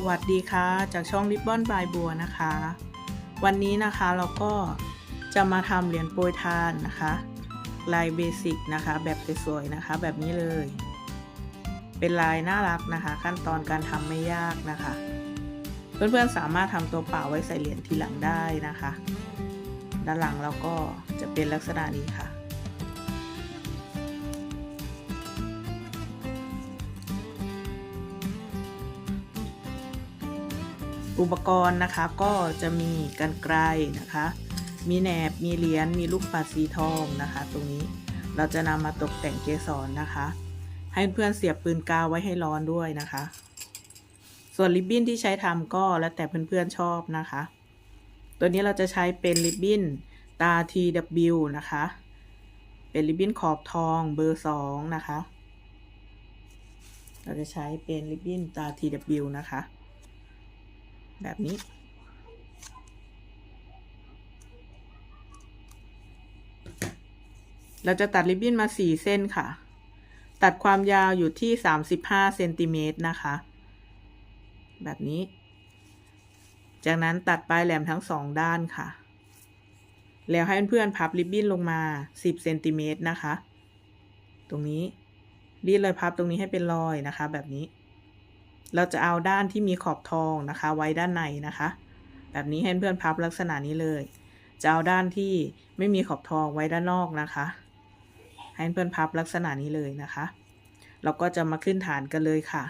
สวัสดีค่ะ จากช่องริบบอนบายบัวนะคะ วันนี้นะคะเราก็จะมาทำเหรียญโปรยทานนะคะลายเบสิกนะคะ แบบสวยๆนะคะ แบบนี้เลย เป็นลายน่ารักนะคะ ขั้นตอนการทำไม่ยากนะคะ เพื่อนๆสามารถทำตัวเปล่าไว้ใส่เหรียญทีหลังได้นะคะ ด้านหลังเราก็จะเป็นลักษณะนี้ค่ะ อุปกรณ์นะคะก็จะมีกันไกลนะคะ มีแหนบ มีเหรียญ มีลูกปัดสีทองนะคะ ตรงนี้เราจะนำมาตกแต่งเกสรนะคะ ให้เพื่อนเสียบปืนกาวไว้ให้ร้อนด้วยนะคะ ส่วนริบบิ้นที่ใช้ทำก็แล้วแต่เพื่อนๆชอบนะคะ ตัวนี้เราจะใช้เป็นริบบิ้นตา TW นะคะ เป็นริบบิ้นขอบทองเบอร์สองนะคะ เราจะใช้เป็นริบบิ้นตา TW นะคะ แบบนี้ เราจะตัดริบบิ้นมา4เส้นค่ะ ตัดความยาวอยู่ที่35เซนติเมตรนะคะ แบบนี้ จากนั้นตัดปลายแหลมทั้งสองด้านค่ะ แล้วให้เพื่อนๆพับริบบิ้นลงมา10เซนติเมตรนะคะ ตรงนี้รีดเลยพับตรงนี้ให้เป็นรอยนะคะ แบบนี้ เราจะเอาด้านที่มีขอบทองนะคะ ไว้ด้านในนะคะ แบบนี้ให้เพื่อนพับลักษณะนี้เลย จะเอาด้านที่ไม่มีขอบทองไว้ด้านนอกนะคะ ให้เพื่อนพับลักษณะนี้เลยนะคะ เราก็จะมาขึ้นฐานกันเลยค่ะ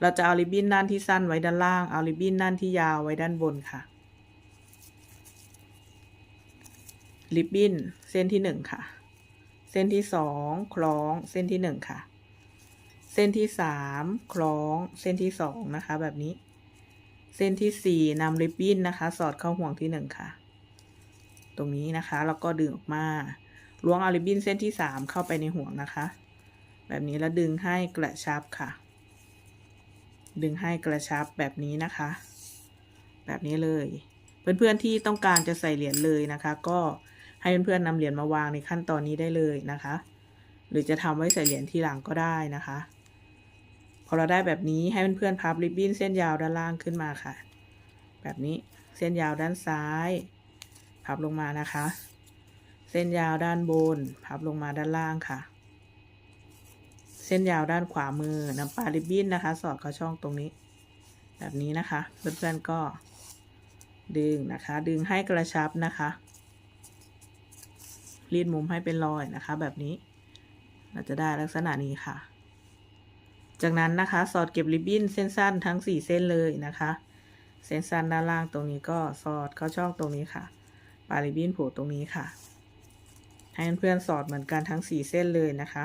เราจะเอาริบบิ้นด้านที่สั้นไว้ด้านล่าง เอาริบบิ้นด้านที่ยาวไว้ด้านบนค่ะ ริบบิ้นเส้นที่หนึ่งค่ะ เส้นที่สองคล้องเส้นที่หนึ่งค่ะ เส้นที่สามคล้องเส้นที่สองนะคะ แบบนี้ เส้นที่สี่นำริบบิ้นนะคะ สอดเข้าห่วงที่หนึ่งค่ะ ตรงนี้นะคะแล้วก็ดึงออกมาล้วงเอาริบบิ้นเส้นที่สามเข้าไปในห่วงนะคะ แบบนี้แล้วดึงให้กระชับค่ะ ดึงให้กระชับแบบนี้นะคะ แบบนี้เลย เพื่อนๆที่ต้องการจะใส่เหรียญเลยนะคะ ก็ให้เพื่อนๆนำเหรียญมาวางในขั้นตอนนี้ได้เลยนะคะ หรือจะทำไว้ใส่เหรียญทีหลังก็ได้นะคะ พอเราได้แบบนี้ให้เพื่อนๆพับริบบิ้นเส้นยาวด้านล่างขึ้นมาค่ะ แบบนี้เส้นยาวด้านซ้าย พับลงมานะคะ เส้นยาวด้านบน พับลงมาด้านล่างค่ะ เส้นยาวด้านขวามือนำปลาริบบิ้นนะคะ สอดเข้าช่องตรงนี้ แบบนี้นะคะ เพื่อนๆก็ ดึงนะคะ ดึงให้กระชับนะคะรีดมุมให้เป็นรอยนะคะ แบบนี้ เราจะได้ลักษณะนี้ค่ะ จากนั้นนะคะสอดเก็บริบบิ้นเส้นสั้นทั้งสี่เส้นเลยนะคะ เส้นสั้นด้านล่างตรงนี้ก็สอดเข้าช่องตรงนี้ค่ะปลายริบบิ้นโผล่ตรงนี้ค่ะ ให้เพื่อนๆสอดเหมือนกันทั้งสี่เส้นเลยนะคะ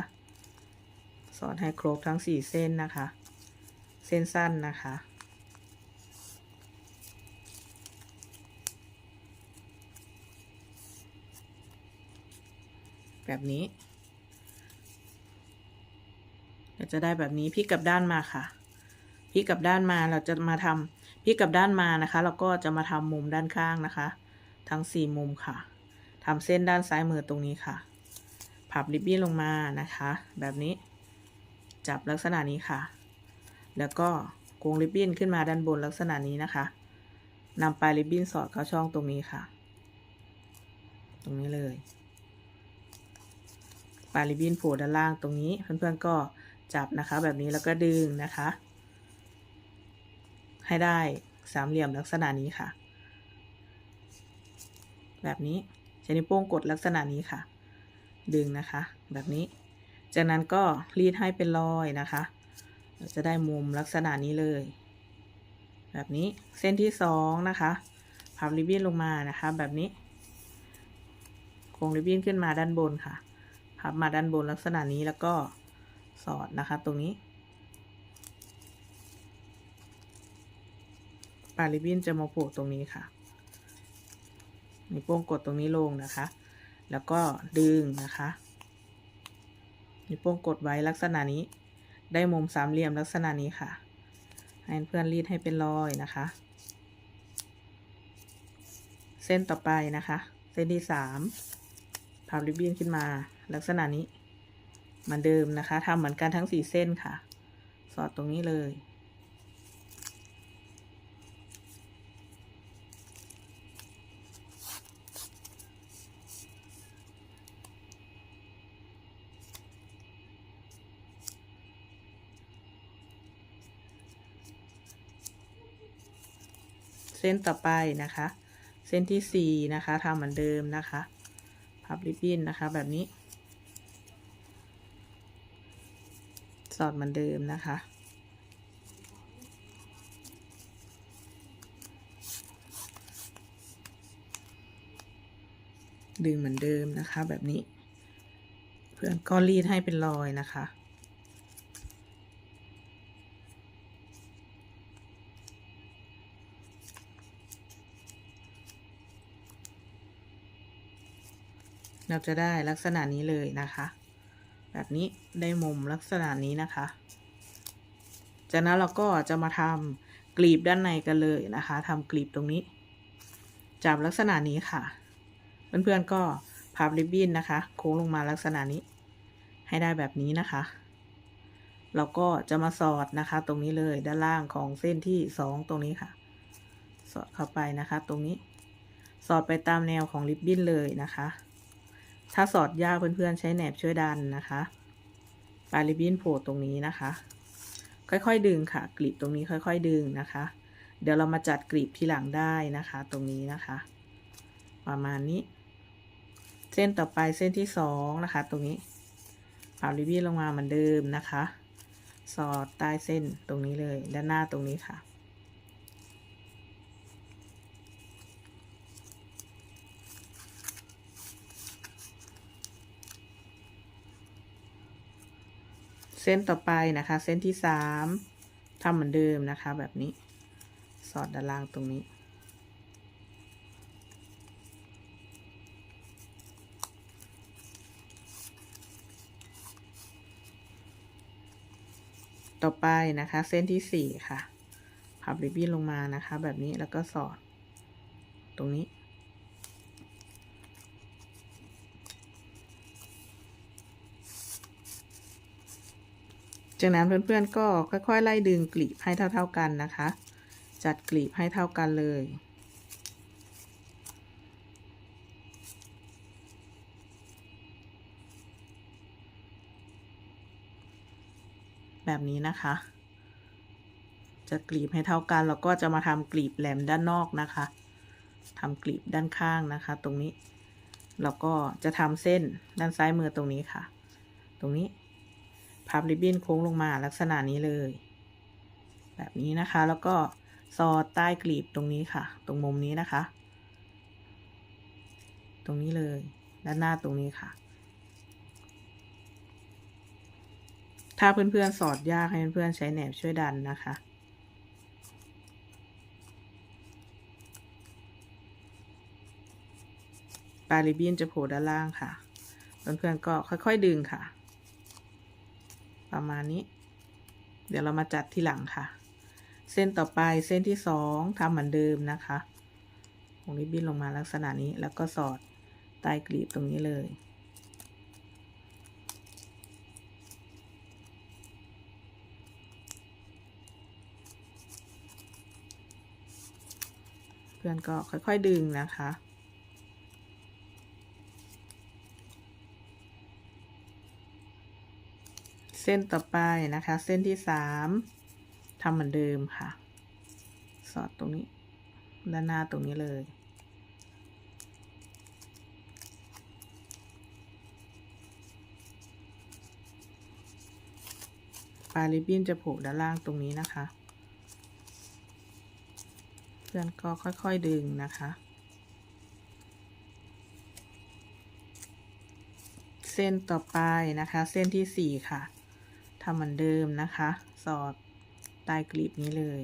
สอดให้ครบทั้งสี่เส้นนะคะ เส้นสั้นนะคะแบบนี้ จะได้แบบนี้พลิกกลับด้านมาค่ะพลิกกลับด้านมาเราจะมาทำพลิกกลับด้านมานะคะ เราก็จะมาทำมุมด้านข้างนะคะ ทั้งสี่มุมค่ะทำเส้นด้านซ้ายมือตรงนี้ค่ะ พับริบบิ้นลงมานะคะ แบบนี้ จับลักษณะนี้ค่ะ แล้วก็โกงริบบิ้นขึ้นมาด้านบนลักษณะนี้นะคะนำปลายริบบิ้นสอดเข้าช่องตรงนี้ค่ะ ตรงนี้เลยปลายริบบิ้นโผล่ด้านล่างตรงนี้ เพื่อนๆก็ จับนะคะ แบบนี้แล้วก็ดึงนะคะ ให้ได้สามเหลี่ยมลักษณะนี้ค่ะ แบบนี้ใช้นิ้วโป้งกดลักษณะนี้ค่ะ ดึงนะคะ แบบนี้ จากนั้นก็รีดให้เป็นรอยนะคะจะได้มุมลักษณะนี้เลย แบบนี้เส้นที่สองนะคะพับริบบิ้นลงมานะคะ แบบนี้โค้งริบบิ้นขึ้นมาด้านบนค่ะ พับมาด้านบนลักษณะนี้แล้วก็ สอดนะคะตรงนี้ ปลายริบบิ้นจะมาโผล่ตรงนี้ค่ะนิ้วโป้งกดตรงนี้ลงนะคะ แล้วก็ดึงนะคะนิ้วโป้งกดไว้ลักษณะนี้ ได้มุมสามเหลี่ยมลักษณะนี้ค่ะ ให้เพื่อนรีดให้เป็นรอยนะคะ เส้นต่อไปนะคะ เส้นที่สามพับริบบิ้นขึ้นมาลักษณะนี้ เหมือนเดิมนะคะทำเหมือนกันทั้งสี่เส้นค่ะ สอดตรงนี้เลย เส้นต่อไปนะคะ เส้นที่สี่นะคะทำเหมือนเดิมนะคะ พับริบบิ้นนะคะแบบนี้ สอดเหมือนเดิมนะคะ ดึงเหมือนเดิมนะคะแบบนี้ เพื่อนก็รีดให้เป็นรอยนะคะเราจะได้ลักษณะนี้เลยนะคะ แบบนี้ได้มุมลักษณะนี้นะคะ จากนั้นเราก็จะมาทำกลีบด้านในกันเลยนะคะทำกลีบตรงนี้ จับลักษณะนี้ค่ะ เพื่อนๆก็พับริบบิ้นนะคะ โค้งลงมาลักษณะนี้ ให้ได้แบบนี้นะคะ เราก็จะมาสอดนะคะ ตรงนี้เลยด้านล่างของเส้นที่สองตรงนี้ค่ะ สอดเข้าไปนะคะ ตรงนี้ สอดไปตามแนวของริบบิ้นเลยนะคะ ถ้าสอดยากเพื่อนๆใช้แหนบช่วยดันนะคะ ปลายริบบิ้นโผล่ตรงนี้นะคะ ค่อยๆดึงค่ะกลีบตรงนี้ค่อย ๆ ดึงนะคะ เดี๋ยวเรามาจัดกลีบทีหลังได้นะคะ ตรงนี้นะคะ ประมาณนี้ เส้นต่อไปเส้นที่สองนะคะ ตรงนี้ผ่าริบบิ้นลงมาเหมือนเดิมนะคะ สอดใต้เส้นตรงนี้เลย ด้านหน้าตรงนี้ค่ะ เส้นต่อไปนะคะ เส้นที่สามทำเหมือนเดิมนะคะ แบบนี้ สอดด้านล่างตรงนี้ ต่อไปนะคะ เส้นที่สี่ค่ะ พับริบบิ้นลงมานะคะ แบบนี้แล้วก็สอด ตรงนี้ จากนั้นเพื่อนๆก็ค่อยๆ ไล่ดึงกลีบให้เท่า ๆกันนะคะ จัดกลีบให้เท่ากันเลย แบบนี้นะคะ จะกลีบให้เท่ากันแล้วก็จะมาทำกลีบแหลมด้านนอกนะคะทำกลีบด้านข้างนะคะ ตรงนี้แล้วก็จะทำเส้นด้านซ้ายมือตรงนี้ค่ะ ตรงนี้ พับริบบิ้นโค้งลงมาลักษณะนี้เลย แบบนี้นะคะแล้วก็สอดใต้กลีบตรงนี้ค่ะ ตรงมุมนี้นะคะ ตรงนี้เลย ด้านหน้าตรงนี้ค่ะ ถ้าเพื่อนๆสอดยากให้เพื่อนๆใช้แหนบช่วยดันนะคะปลายริบบิ้นจะโผล่ด้านล่างค่ะ เพื่อนๆก็ค่อยๆดึงค่ะ ประมาณนี้ เดี๋ยวเรามาจัดที่หลังค่ะ เส้นต่อไปเส้นที่สองทำเหมือนเดิมนะคะวงริบบิ้นลงมาลักษณะนี้แล้วก็สอดใต้กลีบตรงนี้เลย เพื่อนก็ค่อยๆดึงนะคะ เส้นต่อไปนะคะ เส้นที่สามทำเหมือนเดิมค่ะ สอดตรงนี้ ด้านหน้าตรงนี้เลย ปลายริบบิ้นจะโผล่ด้านล่างตรงนี้นะคะ เพื่อนก็ค่อยๆดึงนะคะเส้นต่อไปนะคะ เส้นที่สี่ค่ะ ทำเหมือนเดิมนะคะ สอดใต้กลีบนี้เลย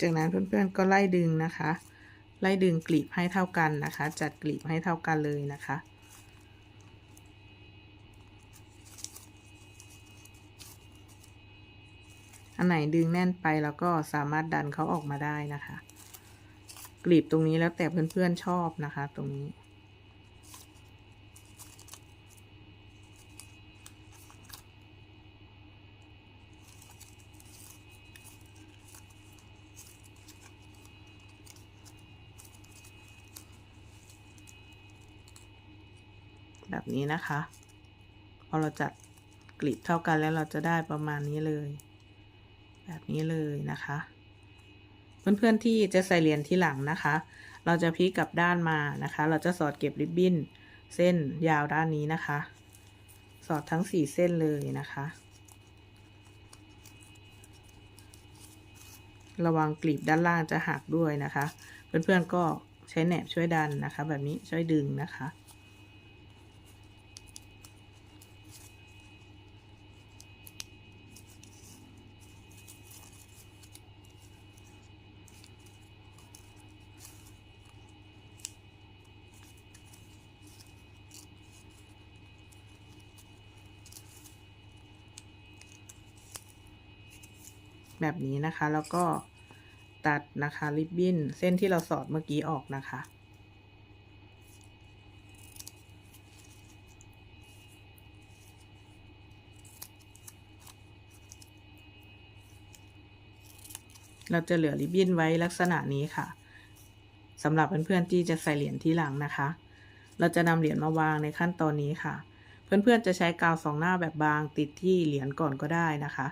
จากนั้นเพื่อนๆก็ไล่ดึงนะคะ ไล่ดึงกลีบให้เท่ากันนะคะ จัดกลีบให้เท่ากันเลยนะคะ อันไหนดึงแน่นไปแล้วก็สามารถดันเขาออกมาได้นะคะ กลีบตรงนี้แล้วแต่เพื่อนๆชอบนะคะ ตรงนี้ แบบนี้นะคะ พอเราจัดกลีบเท่ากันแล้วเราจะได้ประมาณนี้เลย แบบนี้เลยนะคะ เพื่อนๆที่จะใส่เหรียญที่หลังนะคะ เราจะพลิกกลับด้านมานะคะ เราจะสอดเก็บริบบิ้นเส้นยาวด้านนี้นะคะ สอดทั้งสี่เส้นเลยนะคะ ระวังกลีบด้านล่างจะหักด้วยนะคะ เพื่อนๆก็ใช้แหนบช่วยดันนะคะ แบบนี้ช่วยดึงนะคะ แบบนี้นะคะ แล้วก็ตัดนะคะริบบิ้นเส้นที่เราสอดเมื่อกี้ออกนะคะ เราจะเหลือริบบิ้นไว้ลักษณะนี้ค่ะสำหรับเพื่อนๆที่จะใส่เหรียญที่หลังนะคะ เราจะนำเหรียญมาวางในขั้นตอนนี้ค่ะ เพื่อนๆจะใช้กาวสองหน้าแบบบางติดที่เหรียญก่อนก็ได้นะคะ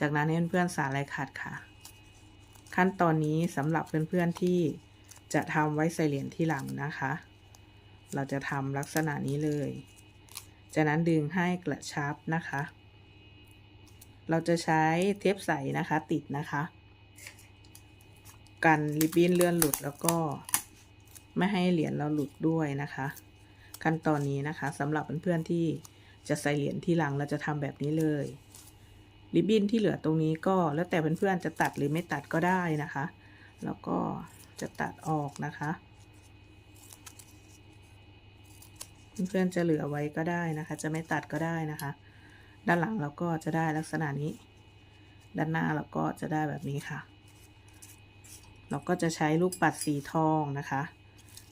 จากนั้นให้เพื่อนๆสาลายขัดค่ะ ขั้นตอนนี้สำหรับเพื่อนๆที่จะทำไว้ใส่เหรียญที่หลังนะคะ เราจะทำลักษณะนี้เลย จากนั้นดึงให้กระชับนะคะ เราจะใช้เทปใสนะคะติดนะคะ กันริบบิ้นเลื่อนหลุดแล้วก็ไม่ให้เหรียญเราหลุดด้วยนะคะ ขั้นตอนนี้นะคะสำหรับเพื่อนๆที่จะใส่เหรียญที่หลังเราจะทำแบบนี้เลย ริบบิ้นที่เหลือตรงนี้ก็แล้วแต่เพื่อนๆจะตัดหรือไม่ตัดก็ได้นะคะ แล้วก็จะตัดออกนะคะ เพื่อนๆจะเหลือไว้ก็ได้นะคะ จะไม่ตัดก็ได้นะคะ ด้านหลังเราก็จะได้ลักษณะนี้ ด้านหน้าเราก็จะได้แบบนี้ค่ะ เราก็จะใช้ลูกปัดสีทองนะคะ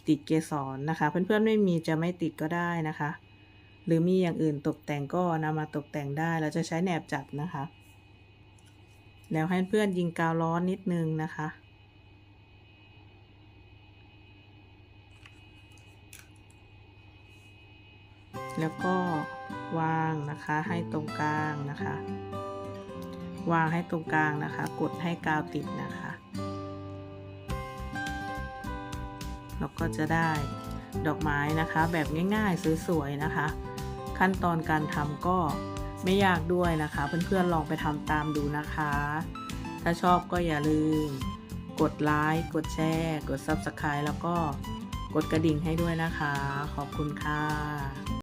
ติดเกสรนะคะ เพื่อนๆไม่มีจะไม่ติดก็ได้นะคะ หรือมีอย่างอื่นตกแต่งก็นำมาตกแต่งได้ เราจะใช้แหนบจับนะคะ แล้วให้เพื่อนยิงกาวร้อนนิดนึงนะคะ แล้วก็วางนะคะให้ตรงกลางนะคะ วางให้ตรงกลางนะคะ กดให้กาวติดนะคะเราก็จะได้ดอกไม้นะคะ แบบง่ายๆสวยๆนะคะ ขั้นตอนการทำก็ไม่ยากด้วยนะคะ เพื่อนๆลองไปทำตามดูนะคะ ถ้าชอบก็อย่าลืม กดไลค์กดแชร์ กด Subscribe แล้วก็กดกระดิ่งให้ด้วยนะคะ ขอบคุณค่ะ